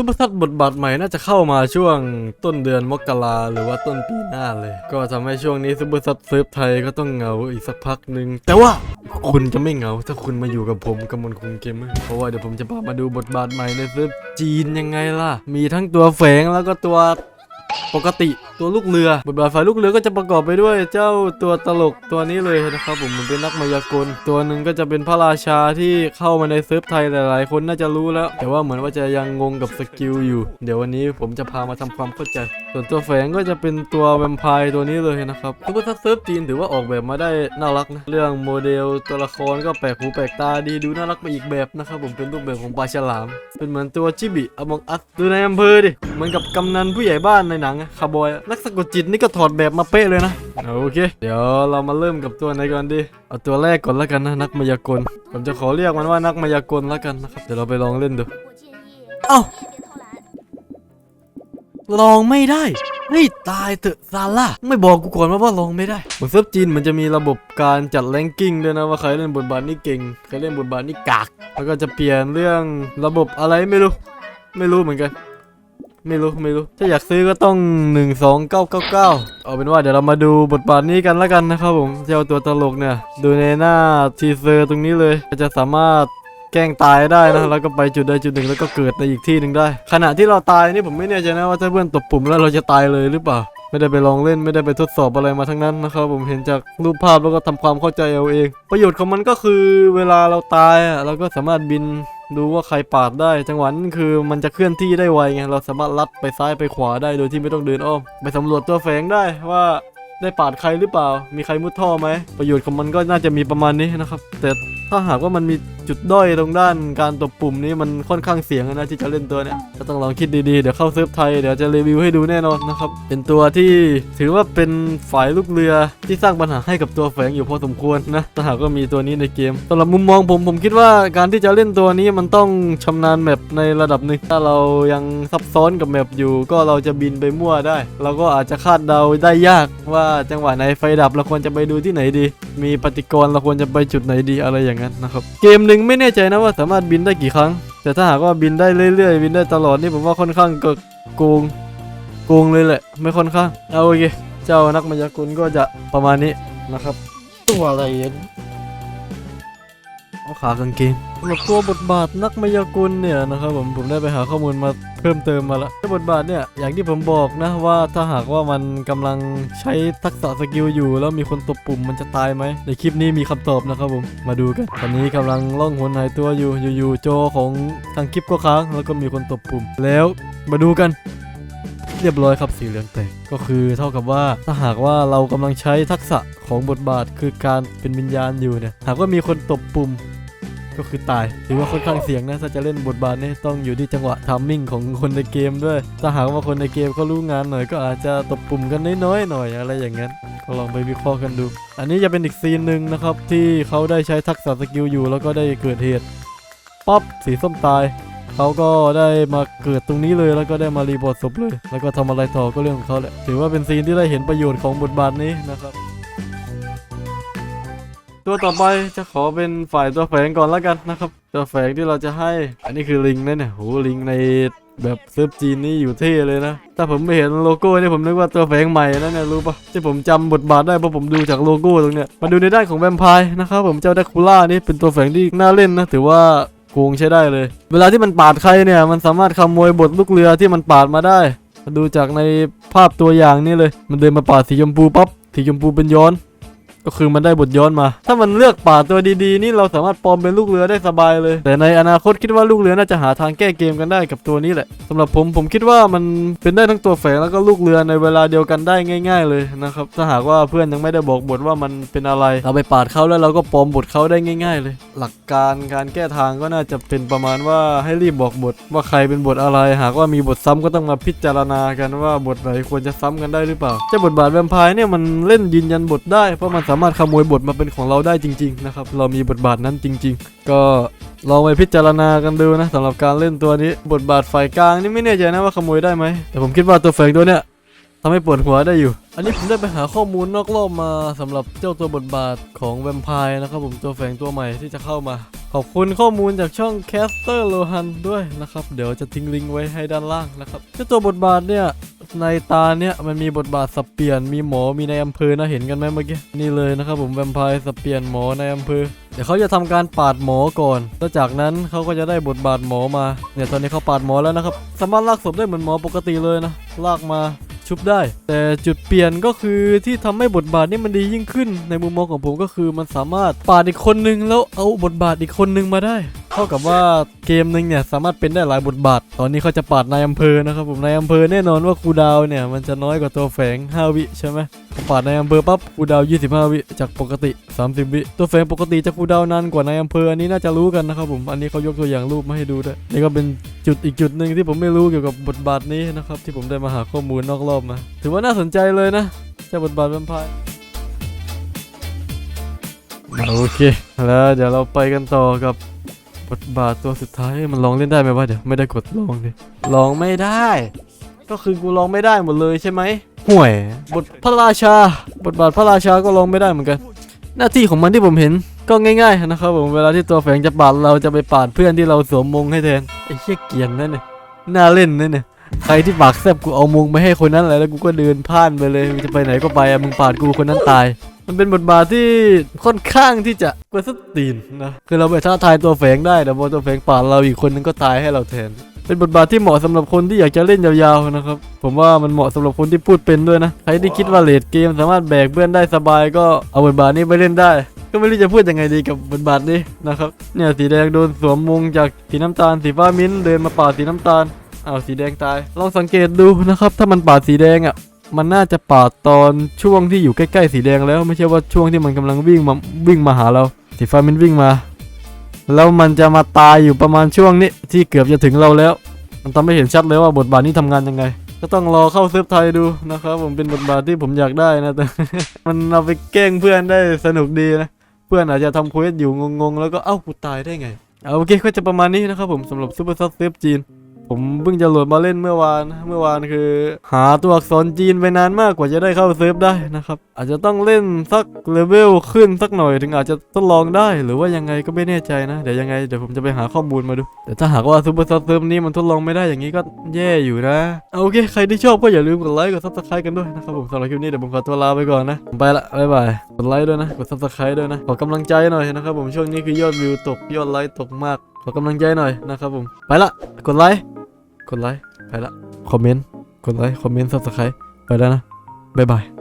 ซุปเปอร์ซัดบทบาทใหม่น่าจะเข้ามาช่วงต้นเดือนมกราหรือว่าต้นปีหน้าเลย ก็ทำให้ช่วงนี้ซุปเปอร์ซัดเซิร์ฟไทยก็ต้องเหงาอีกสักพักหนึ่งแต่ว่าคุณจะไม่เหงาถ้าคุณมาอยู่กับผมกำมลคุงเกมเมอร์เพราะว่าเดี๋ยวผมจะพามาดูบทบาทใหม่ในเซิร์ฟจีนยังไงล่ะ มีทั้งตัวแฝงแล้วก็ตัวปกติ ตัวลูกเรือบทบาทฝ่ายลูกเรือก็จะประกอบไปด้วยเจ้าตัวตลกตัวนี้เลยนะครับผมมันเป็นนักมายากล ตัวหนึ่งก็จะเป็นพระราชาที่เข้ามาในเซิร์ฟไทยหลาย ๆ คนน่าจะรู้แล้ว แต่ว่าเหมือนว่าจะยังงงกับสกิลอยู่ เดี๋ยววันนี้ผมจะพามาทำความเข้าใจ ส่วนตัวแฝงก็จะเป็นตัวแวมไพร์ตัวนี้เลยนะครับซุปเปอร์ซัดเซิร์ฟจีนถือว่าออกแบบมาได้น่ารักนะเรื่องโมเดลตัวละครก็แปลกหูแปลกตาดีดูน่ารักไปอีกแบบนะครับผมเป็นรูปแบบของปลาฉลาม เป็นเหมือนตัวจิบิอมองอัสดูในอำเภอดิเหมือนกับกำนันผู้ใหญ่บ้านในหนังคาร์บอยนักสะกดจิตนี่ก็ถอดแบบมาเป๊ะเลยนะ โอเค เดี๋ยวเรามาเริ่มกับตัวไหนก่อนดี เอาตัวแรกก่อนแล้วกันนะ นักมายากล ผมจะขอเรียกมันว่านักมายากลแล้วกันนะครับ เดี๋ยวเราไปลองเล่นดู เอ้า ลองไม่ได้เฮ้ยตายเถอะซาร่าไม่บอกกูก่อนว่าว่าลองไม่ได้บนเซิร์ฟจีนมันจะมีระบบการจัดแรงกิ้งด้วยนะว่าใครเล่นบทบาทนี้เก่งใครเล่นบทบาทนี้กาก แล้วก็จะเปลี่ยนเรื่องระบบอะไรไม่รู้ ไม่รู้เหมือนกัน ไม่รู้ไม่รู้ ถ้าอยากซื้อก็ต้อง 12999 เอาเป็นว่าเดี๋ยวเรามาดูบทบาทนี้กันแล้วกันนะครับผมเจ้าตัวตลกเนี่ย ดูในหน้าทีเซอร์ตรงนี้เลยจะสามารถแกล้งตายได้นะแล้วก็ไปจุดใดจุดหนึ่งแล้วก็เกิดในอีกที่หนึ่งได้ ขณะที่เราตายนี่ผมไม่แน่ใจนะว่าถ้าเพื่อนตบปุ่มแล้วเราจะตายเลยหรือเปล่าไม่ได้ไปลองเล่นไม่ได้ไปทดสอบอะไรมาทั้งนั้นนะครับผมเห็นจากรูปภาพแล้วก็ทำความเข้าใจเอาเอง ประโยชน์ของมันก็คือเวลาเราตายอะเราก็สามารถบิน ดูว่าใครปาดได้ จังหวะนั้นคือมันจะเคลื่อนที่ได้ไวไง เราสามารถลัดไปซ้ายไปขวาได้โดยที่ไม่ต้องเดินอ้อม ไปสำรวจตัวแฝงได้ว่าได้ปาดใครหรือเปล่า มีใครมุดท่อไหม ประโยชน์ของมันก็น่าจะมีประมาณนี้นะครับ แต่ถ้าหากว่ามันมี จุดด้อยตรงด้านการตบปุ่มนี้มันค่อนข้างเสี่ยงนะที่จะเล่นตัวเนี้ยก็ต้องลองคิดดีๆ เดี๋ยวเข้าเซิร์ฟไทยเดี๋ยวจะรีวิวให้ดูแน่นอนนะครับ เป็นตัวที่ถือว่าเป็นฝ่ายลูกเรือที่สร้างปัญหาให้กับตัวแฝงอยู่พอสมควรนะถ้าหากว่ามีตัวนี้ในเกมสำหรับมุมมองผมผมคิดว่าการที่จะเล่นตัวนี้มันต้องชำนาญแมปในระดับหนึ่งถ้าเรายังซับซ้อนกับแมปอยู่ ก็เราจะบินไปมั่วได้ เราก็อาจจะคาดเดาได้ยากว่าจังหวะไหนไฟดับเราควรจะไปดูที่ไหนดี มีปฏิกรณ์เราควรจะไปจุดไหนดีอะไรอย่างนั้นนะครับเกมหนึ่งไม่แน่ใจนะว่าสามารถบินได้กี่ครั้ง แต่ถ้าหากว่าบินได้เรื่อยๆ บินได้ตลอดนี่ผมว่าค่อนข้างก็โกงโกงเลยแหละ ไม่ค่อนข้างเอาโอเค เจ้านักมายากลก็จะประมาณนี้นะครับ ตัวอะไร เอาขากางเกงสำหรับตัวบทบาทนักมายากลเนี่ยนะครับผมผมได้ไปหาข้อมูลมาเพิ่มเติมมาแล้วบทบาทเนี่ยอย่างที่ผมบอกนะว่าถ้าหากว่ามันกำลังใช้ทักษะสกิลอยู่ แล้วมีคนตบปุ่มมันจะตายไหมในคลิปนี้มีคำตอบนะครับผมมาดูกันตอนนี้กำลังล่องหนหายตัวอยู่อยู่ๆโจของทางคลิปก็ค้างแล้วก็มีคนตบปุ่ม แล้วมาดูกันเรียบร้อยครับสีเหลืองแตกก็คือเท่ากับว่าถ้าหากว่าเรากำลังใช้ทักษะของบทบาทคือการเป็นวิญญาณอยู่เนี่ยหากว่ามีคนตบปุ่ม ก็คือตายถือว่าค่อนข้างเสี่ยงนะถ้าจะเล่นบทบาทนี่ต้องอยู่ที่จังหวะทัมมิ่งของคนในเกมด้วยถ้าหากว่าคนในเกมเขารู้งานหน่อยก็อาจจะตบปุ่มกันน้อยๆหน่อยอะไรอย่างนั้นก็ลองไปวิเคราะห์กันดู อันนี้จะเป็นอีกซีนหนึ่งนะครับที่เขาได้ใช้ทักษะสกิลอยู่แล้วก็ได้เกิดเหตุป๊อปสีส้มตายเขาก็ได้มาเกิดตรงนี้เลยแล้วก็ได้มารีบอร์ตศพเลย แล้วก็ทำอะไรต่อก็เรื่องของเขาแหละถือว่าเป็นซีนที่ได้เห็นประโยชน์ของบทบาทนี้นะครับ ตัวต่อไปจะขอเป็นฝ่ายตัวแฝงก่อนแล้วกันนะครับ ตัวแฝงที่เราจะให้ อันนี้คือลิงนะเนี่ยโหลิงในแบบเซิร์ฟจีนนี่อยู่เท่เลยนะ ถ้าผมไม่เห็นโลโก้นี่ผมนึกว่าตัวแฝงใหม่นะเนี่ยรู้ปะที่ผมจำบทบาทได้เพราะผมดูจากโลโก้ตรงเนี้ย มาดูในด้านของแวมไพร์นะครับผมเจ้าแดคูล่านี่เป็นตัวแฝงที่น่าเล่นนะถือว่าโกงใช้ได้เลย เวลาที่มันปาดใครเนี่ยมันสามารถขโมยบทลูกเรือที่มันปาดมาได้ มาดูจากในภาพตัวอย่างนี่เลย มันเดินมาปาดสีชมพูปั๊บสีชมพูเป็นย้อน ก็คือมันได้บทย้อนมา ถ้ามันเลือกป่าตัวดีๆ นี่เราสามารถปลอมเป็นลูกเรือได้สบายเลย แต่ในอนาคตคิดว่าลูกเรือน่าจะหาทางแก้เกมกันได้กับตัวนี้แหละสำหรับผมผมคิดว่ามันเป็นได้ทั้งตัวแฝงแล้วก็ลูกเรือในเวลาเดียวกันได้ง่าย ๆ เลยนะครับถ้าหากว่าเพื่อนยังไม่ได้บอกบทว่ามันเป็นอะไร เราไปปาดเขาแล้วเราก็ปลอมบทเขาได้ง่าย ๆ เลย หลักการการแก้ทางก็น่าจะเป็นประมาณว่าให้รีบบอกบทว่าใครเป็นบทอะไร หากว่ามีบทซ้ำก็ต้องมาพิจารณากันว่าบทไหนควรจะซ้ำกันได้หรือเปล่าเจ้าบทบาทแวมไพร์เนี่ยมันเล่นยืนยันบทได้เพราะมันสามารถขโมยบทมาเป็นของเราได้จริง ๆ นะครับ เรามีบทบาทนั้นจริง ๆ ก็ลองไปพิจารณากันดูนะสำหรับการเล่นตัวนี้ บทบาทฝ่ายกลางนี่ไม่แน่ใจนะว่าขโมยได้ไหมแต่ผมคิดว่าตัวแฝงตัวเนี้ยทำให้ปวดหัวได้อยู่ อันนี้ผมได้ไปหาข้อมูลนอกรอบมาสำหรับเจ้าตัวบทบาทของแวมไพร์นะครับผมตัวแฝงตัวใหม่ที่จะเข้ามา ขอบคุณข้อมูลจากช่อง Caster Lohan ด้วยนะครับ เดี๋ยวจะทิ้งลิงก์ไว้ให้ด้านล่างนะครับ เจ้าตัวบทบาทเนี่ย ในตาเนี่ยมันมีบทบาทสับเปลี่ยนมีหมอมีในายอำเภอนะเห็นกันไหมเมื่อกี้นี่เลยนะครับผมแวมไพร์สับเปลี่ยนหมอในายอำเภอเดี๋ยวเขาจะทำการปาดหมอก่อนแล้วจากนั้นเขาก็จะได้บทบาทหมอมาเนี่ยตอนนี้เขาปาดหมอแล้วนะครับสามารถลากศพได้เหมือนหมอปกติเลยนะลากมาชุบได้ แต่จุดเปลี่ยนก็คือที่ทำให้บทบาทนี้มันดียิ่งขึ้น ในมุมมองของผมก็คือมันสามารถปาดอีกคนนึงแล้วเอาบทบาทอีกคนนึงมาได้ ท่ากับว่าเกมหนึ่งเนี่ยสามารถเป็นได้หลายบทบาท ตอนนี้เขาจะปาดนายอำเภอนะครับผมนายอำเภอแน่นอนว่าครูดาวเนี่ยมันจะน้อยกว่าตัวแฝง 5 วิใช่ไหมพอปาดนายอำเภอปั๊บครูดาว 25 วิจากปกติ 30 วิ ตัวแฝงปกติจะครูดาวนานกว่านายอำเภออันนี้น่าจะรู้กันนะครับผมอันนี้เขายกตัวอย่างรูปมาให้ดูด้วยนี่ก็เป็นจุดอีกจุดหนึ่งที่ผมไม่รู้เกี่ยวกับบทบาทนี้นะครับที่ผมได้มาหาข้อมูลนอกรอบมา ถือว่าน่าสนใจเลยนะเจ้าบทบาทแวมไพร์โอเค แล้วเดี๋ยวเราไปกันต่อกับ บทบาทตัวสุดท้ายมันลองเล่นได้ไหมวะเดี๋ยวไม่ได้กดลองดิลองไม่ได้ ก็คือกูลองไม่ได้หมดเลยใช่ไหมห่วย บทพระราชา บทบาทพระราชาก็ลองไม่ได้เหมือนกัน หน้าที่ของมันที่ผมเห็นก็ง่ายๆนะครับผมเวลาที่ตัวแฝงจะปาดเราจะไปปาดเพื่อนที่เราสวมมงให้แทนไอ้เชี่ยเกรียนนั่นเนี่ยน่าเล่นนั่นเนี่ยใครที่ปากแซบกูเอามงไปให้คนนั้นแหละแล้วกูก็เดินผ่านไปเลยมึงจะไปไหนก็ไปอะมึงปาดกูคนนั้นตาย มันเป็นบทบาทที่ค่อนข้างที่จะกวนสตีนนะคือเราไปท้าทายตัวแฝงได้แต่พอตัวแฝงปาเราอีกคนนึงก็ตายให้เราแทน เป็นบทบาทที่เหมาะสำหรับคนที่อยากจะเล่นยาวๆนะครับ ผมว่ามันเหมาะสำหรับคนที่พูดเป็นด้วยนะใครที่คิดว่าเลดเกมสามารถแบกเพื่อนได้สบายก็เอาบทบาทนี้ไปเล่นได้ก็ไม่รู้จะพูดยังไงดีกับบทบาทนี้นะครับเนี่ยสีแดงโดนสวมมงจากสีน้ำตาลสีฟ้ามิ้นท์เดินมาปาสีน้ำตาลอ้าวสีแดงตาย ลองสังเกตดูนะครับ ถ้ามันปาสีแดงอะ มันน่าจะปาดตอนช่วงที่อยู่ใกล้ๆสีแดงแล้วไม่ใช่ว่าช่วงที่มันกำลังวิ่งมาวิ่งมาหาเรา สีฟ้ามิ้นวิ่งมา แล้วมันจะมาตายอยู่ประมาณช่วงนี้ที่เกือบจะถึงเราแล้ว มันทำให้เห็นชัดเลยว่าบทบาทนี้ทำงานยังไง ก็ต้องรอเข้าเซิร์ฟไทยดูนะครับ ผมเป็นบทบาทที่ผมอยากได้นะแต่มันเอาไปแกล้งเพื่อนได้สนุกดีนะเพื่อนอาจจะทำเควสอยู่งงๆ แล้วก็เอ้ากูตายได้ไงเอาโอเคก็จะประมาณนี้นะครับผมสำหรับซูเปอร์ซับเซิร์ฟจีน ผมเพิ่งจะโหลดมาเล่นเมื่อวาน เมื่อวานคือ หาตัวอักษรจีนไปนานมากกว่าจะได้เข้าเซิร์ฟได้นะครับ อาจจะต้องเล่นสักเลเวลขึ้นสักหน่อยถึงอาจจะทดลองได้หรือว่ายังไงก็ไม่แน่ใจนะเดี๋ยวยังไงเดี๋ยวผมจะไปหาข้อมูลมาดู แต่ถ้าหากว่าซูเปอร์ซับเซิร์ฟนี้มันทดลองไม่ได้อย่างนี้ก็แย่อยู่นะโอเคใครที่ชอบก็อย่าลืมกดไลค์กดซับสไครต์กันด้วยนะครับผมสำหรับคลิปนี้เดี๋ยวผมขอตัวลาไปก่อนนะไปละบ๊ายบายกดไลค์ด้วยนะกดซับสไครต์ด้วยนะขอกำลังใจหน่อยนะครับผมช่วงนี้คือยอดวิวตกยอดไลค์ตกมากขอกำลังใจหน่อยนะครับผมไปละกดไลค์ กดไลค์ไปละ คอมเมนต์ กดไลค์ คอมเมนต์ซับสไครต์ไปแล้วนะ บ๊ายบาย